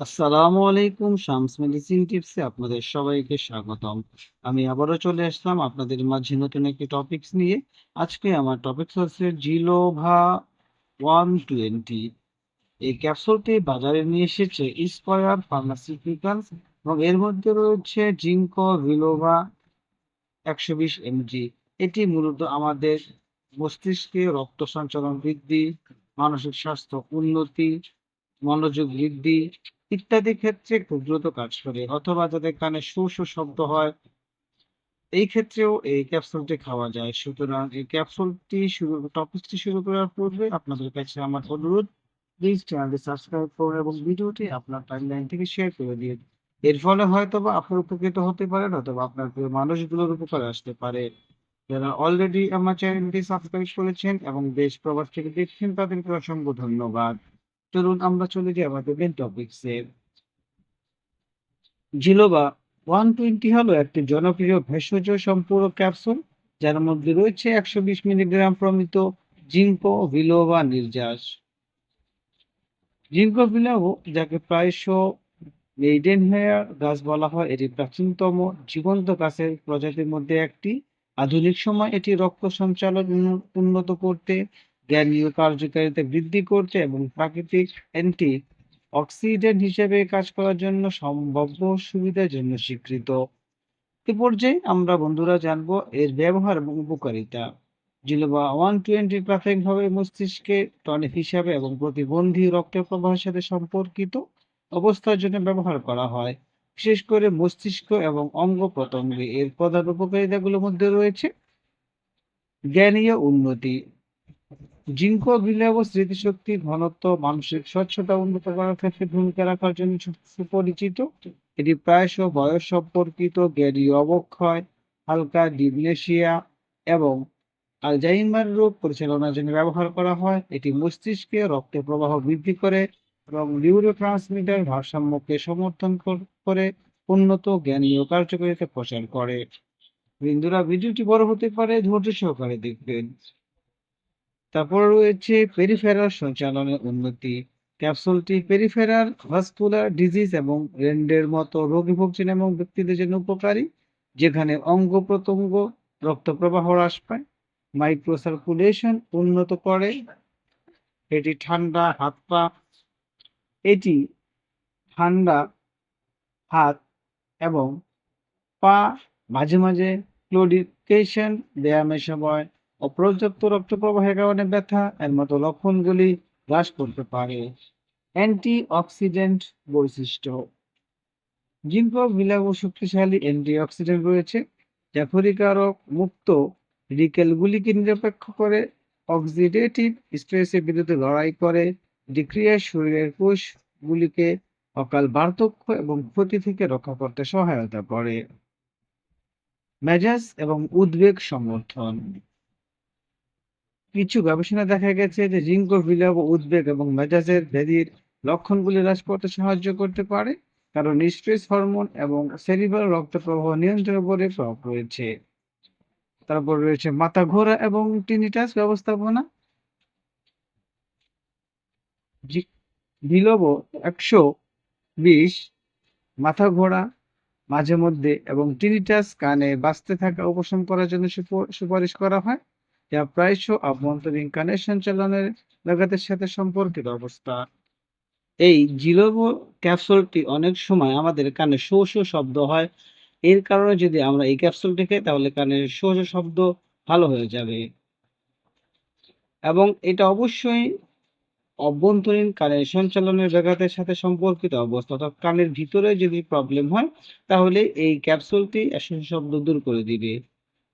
আসসালামু আলাইকুম, শামস মেডিসিন টিপসে আপনাদের সবাইকে স্বাগতম। আমি আবারও চলে আসলাম আপনাদের মাঝে নতুন একটি টপিকস নিয়ে। আজকে আমার টপিকস হচ্ছে জিলোভা ওয়ান টোয়েন্টি। এই ক্যাপসুলটি বাজারে নিয়ে এসেছে ইস্কয়ার ফার্মাসিউটিক্যালস এবং এর মধ্যে রয়েছে জিঙ্কো ভিলোভা একশো বিশ এমজি। এটি মূলত আমাদের মস্তিষ্কে রক্ত সঞ্চালন বৃদ্ধি, মানসিক স্বাস্থ্য উন্নতি, মনোযোগ বৃদ্ধি ইত্যাদি ক্ষেত্রে খুব দ্রুত কাজ করে, অথবা যাদের কানে শু শু শব্দ হয়, এই ক্ষেত্রেও এই ক্যাপসুলটি খাওয়া যায়। সুতরাং এই ক্যাপসুলটি শুরু, টপিকটি শুরু করার পূর্বে আপনাদের কাছে আমার অনুরোধ প্লিজ চ্যানেলটি সাবস্ক্রাইব করুন এবং ভিডিওটি আপনার টাইমলাইন থেকে শেয়ার করে দিন। এর ফলে হয়তো বা আপনার উপকৃত হতে পারেন অথবা আপনার প্রিয় মানুষগুলোর উপকারে আসতে পারে। যারা অলরেডি আমার চ্যানেলটি সাবস্ক্রাইব করেছেন এবং দেশ প্রবাস থেকে দেখছেন, তাদেরকে অসংখ্য ধন্যবাদ। চলুন আমরা চলে যাই আমাদের মেন টপিকসে জিলোবা ওয়ান টোয়েন্টি হলো একটি জনপ্রিয় ভেষজ সম্পূরক ক্যাপসুল যার মধ্যে রয়েছে একশো বিশ মিলিগ্রাম প্রমিত জিঙ্কো বিলোবা নির্যাস। জিঙ্কো বিলোবো যাকে প্রায়শ মেইডেন হেয়ার গাছ বলা হয়, এটি প্রাচীনতম জীবন্ত গাছের প্রজাতির মধ্যে একটি। আধুনিক সময় এটি রক্ত সঞ্চালন উন্নত করতে জ্ঞানীয় কার্যকারিতা বৃদ্ধি করতে এবং প্রাকৃতিক অ্যান্টি অক্সিডেন্ট হিসেবে কাজ করার জন্য সম্ভাব্য সুবিধার জন্য স্বীকৃত। এ পর্যায়ে আমরা বন্ধুরা জানব এর ব্যবহার এবং উপকারিতা। জিলোবা ওয়ান টোয়েন্টি প্রাথমিকভাবে মস্তিষ্কে টনিক হিসাবে এবং প্রতিবন্ধী রক্ত প্রবাহের সাথে সম্পর্কিত অবস্থার জন্য ব্যবহার করা হয়। বিশেষ করে মস্তিষ্ক এবং অঙ্গ প্রত্যঙ্গে এর প্রধান উপকারিতাগুলোর মধ্যে রয়েছে জ্ঞানীয় উন্নতি। জিঙ্কো বিলেব স্মৃতিশক্তি, ঘনত্ব, মানসিক স্বচ্ছতা, উন্নত করার ক্ষেত্রে ভূমিকা রাখার জন্য সুপরিচিত। এটি প্রায়শ বয়স সম্পর্কিত জ্ঞানীয় অবক্ষয়, হালকা ডিমনেশিয়া এবং আলজাইমার রোগ পরিচালনার জন্য ব্যবহার করা হয়। এটি মস্তিষ্কে রক্ত প্রবাহ বৃদ্ধি করে এবং নিউরো ট্রান্সমিটার ভারসাম্যকে সমর্থন করে উন্নত জ্ঞানীয় কার্যকারিতা প্রচার করে। বিন্দুরা ভিডিওটি বড় হতে পারে, ধৈর্য সহকারে দেখবেন। তারপর রয়েছে পেরিফেরাল সঞ্চালনের উন্নতি। ক্যাপসুলটি পেরিফেরাল ভাস্কুলার ডিজিজ এবং রেন্ডের মতো রোগে ভুগছেন এবং ব্যক্তিদের জন্য উপকারী, যেখানে অঙ্গ প্রত্যঙ্গ রক্ত প্রবাহ হ্রাস পায় মাইক্রো সার্কুলেশন উন্নত করে, এটি ঠান্ডা হাত পা, এটি ঠান্ডা হাত এবং পা, মাঝে মাঝে ক্লোডিকেশন ব্যায়ামের সময় অপর্যাপ্ত রক্ত প্রবাহের কারণে ব্যথা, এর মতো লক্ষণগুলি হ্রাস করতে পারে। অ্যান্টি অক্সিডেন্ট বৈশিষ্ট্য। জিঙ্কো বিলাব শক্তিশালী অ্যান্টি অক্সিডেন্ট রয়েছে, যা ক্ষতিকারক মুক্ত রিকেলগুলিকে নিরপেক্ষ করে, অক্সিডেটিভ স্ট্রেসের বিরুদ্ধে লড়াই করে ডিক্রিয়ার শরীরের কোষগুলিকে অকাল বার্ধক্য এবং ক্ষতি থেকে রক্ষা করতে সহায়তা করে। মেজাজ এবং উদ্বেগ সমর্থন কিছু গবেষণা দেখা গেছে যে জিঙ্কো বিলাব উদ্বেগ এবং মেজাজের ব্যাধির লক্ষণগুলি হ্রাস করতে সাহায্য করতে পারে, কারণ স্ট্রেস হরমোন এবং সেরিব্রাল রক্ত প্রবাহ নিয়ন্ত্রণের উপরে প্রভাব রয়েছে। তারপর রয়েছে মাথা ঘোরা এবং টিনিটাস ব্যবস্থাপনা। বিলোবো একশো বিশ, মাথা ঘোরা মাঝে মধ্যে এবং টিনিটাস কানে বাঁচতে থাকা উপশম করার জন্য সুপ- সুপারিশ করা হয়। যা প্রায়শ আভ্যন্তরীণ কানের সঞ্চালনের ব্যাঘাতের সাথে সম্পর্কিত অবস্থা। এই জিলোবো ক্যাপসুলটি অনেক সময় আমাদের কানে শো শো শব্দ হয়। এর কারণে যদি আমরা এই ক্যাপসুলটি খাই, তাহলে কানের শো শো শব্দ ভালো হয়ে যাবে। এবং এটা অবশ্যই অভ্যন্তরীণ কানের সঞ্চালনের ব্যাঘাতের সাথে সম্পর্কিত অবস্থা। অর্থাৎ কানের ভিতরে যদি প্রবলেম হয়, তাহলে এই ক্যাপসুলটি শব্দ দূর করে দিবে।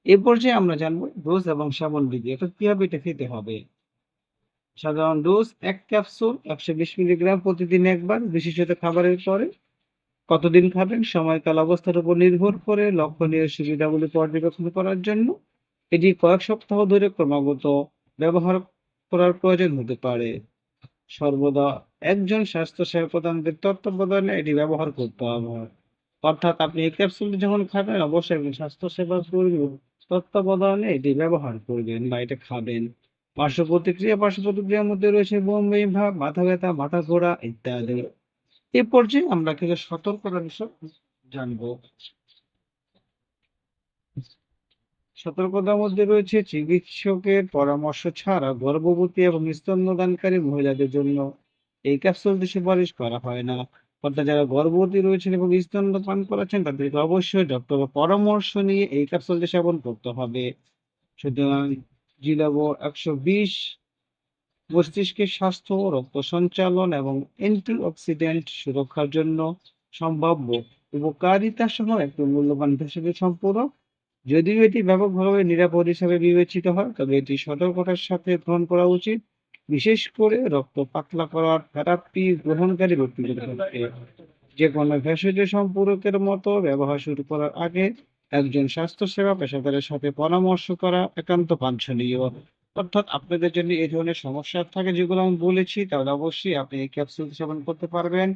এ পর্যায়ে আমরা জানব ডোজ এবং সেবন বিধি, অর্থাৎ কীভাবে এটা খেতে হবে? সাধারণ ডোজ এক ক্যাপসুল একশো বিশ মিলিগ্রাম প্রতিদিন একবার, বিশেষত খাবারের পরে। কতদিন খাবেন? সময়কাল, অবস্থার উপর নির্ভর করে লক্ষণীয় সুবিধাগুলি পর্যবেক্ষণ করার জন্য। এটি কয়েক সপ্তাহ ধরে ক্রমাগত ব্যবহার করার প্রয়োজন হতে পারে। সর্বদা একজন স্বাস্থ্যসেবা প্রদানদের তত্ত্বাবধানে এটি ব্যবহার করতে হবে। অর্থাৎ আপনি এই ক্যাপসুলটি যখন খাবেন, অবশ্যই একজন স্বাস্থ্যসেবা কর্মী তত্ত্বাবধানে এটি ব্যবহার করবেন বা এটা খাবেন। পার্শ্ব প্রতিক্রিয়া, পার্শ্ব প্রতিক্রিয়ার মধ্যে রয়েছে বমি ভাব মাথা ব্যথা, মাথা ঘোরা ইত্যাদি। এ পর্যায়ে আমরা কিছু সতর্কতার বিষয় জানব। সতর্কতার মধ্যে রয়েছে চিকিৎসকের পরামর্শ ছাড়া গর্ভবতী এবং স্তন্যদানকারী মহিলাদের জন্য এই ক্যাপসুলটি সুপারিশ করা হয় না। অর্থাৎ যারা গর্ভবতী রয়েছেন এবং স্তন্য পান করাচ্ছেন, তাদেরকে অবশ্যই ডক্টর পরামর্শ নিয়ে এই ক্যাপসুলটি সেবন করতে হবে। সুতরাং জিলাবো একশো বিশ মস্তিষ্কের স্বাস্থ্য, রক্ত সঞ্চালন এবং অ্যান্টিঅক্সিডেন্ট সুরক্ষার জন্য সম্ভাব্য উপকারিতা সহ একটি মূল্যবান ভেষজ সম্পূরক। যদিও এটি ব্যাপকভাবে নিরাপদ হিসাবে বিবেচিত হয়, তবে এটি সতর্কতার সাথে গ্রহণ করা উচিত। বিশেষ করে রক্ত পাতলা করার থেরাপি গ্রহণকারী ব্যক্তিদের ক্ষেত্রে যে কোনো ভেষজ সম্পূরকের মতো ব্যবহার শুরু করার আগে একজন স্বাস্থ্যসেবা পেশাদারের সাথে পরামর্শ করা একান্ত বাঞ্ছনীয়। অর্থাৎ আপনাদের জন্য এই ধরনের সমস্যা থাকে যেগুলো আমি বলেছি, তাহলে অবশ্যই আপনি এই ক্যাপসুল সেবন করতে পারবেন।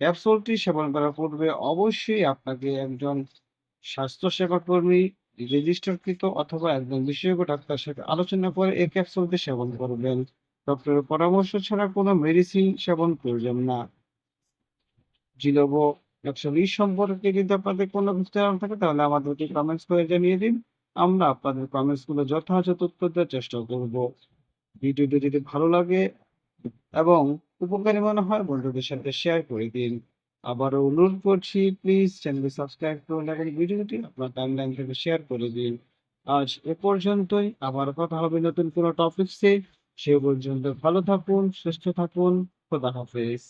ক্যাপসুলটি সেবন করার পূর্বে অবশ্যই আপনাকে একজন স্বাস্থ্যসেবা কর্মী রেজিস্টারকৃত অথবা একজন বিশেষজ্ঞ ডাক্তার সাথে আলোচনা করে এই ক্যাপসুলটি সেবন করবেন। ডক্টরের পরামর্শ ছাড়া কোনো মেডিসিন সেবন করবেন না। জিলোবো একশো বিশ সম্পর্কে যদি আপনাদের কোনো ধারণা থাকে, তাহলে আমাদেরকে কমেন্টস করে জানিয়ে দিন। আমরা আপনাদের কমেন্টসগুলো যথাযথ উত্তর দেওয়ার চেষ্টা করব। ভিডিওটি যদি ভালো লাগে এবং উপকারী মনে হয়, বন্ধুদের সাথে শেয়ার করে দিন। আবারও অনুরোধ করছি প্লিজ চ্যানেলটি সাবস্ক্রাইব করুন এবং ভিডিওটি আপনার টাইমলাইন থেকে শেয়ার করে দিন। আজ এ পর্যন্তই। আবার কথা হবে নতুন কোনো টপিকসে সে পর্যন্ত ভালো থাকুন, সুস্থ থাকুন। খোদা হাফেজ।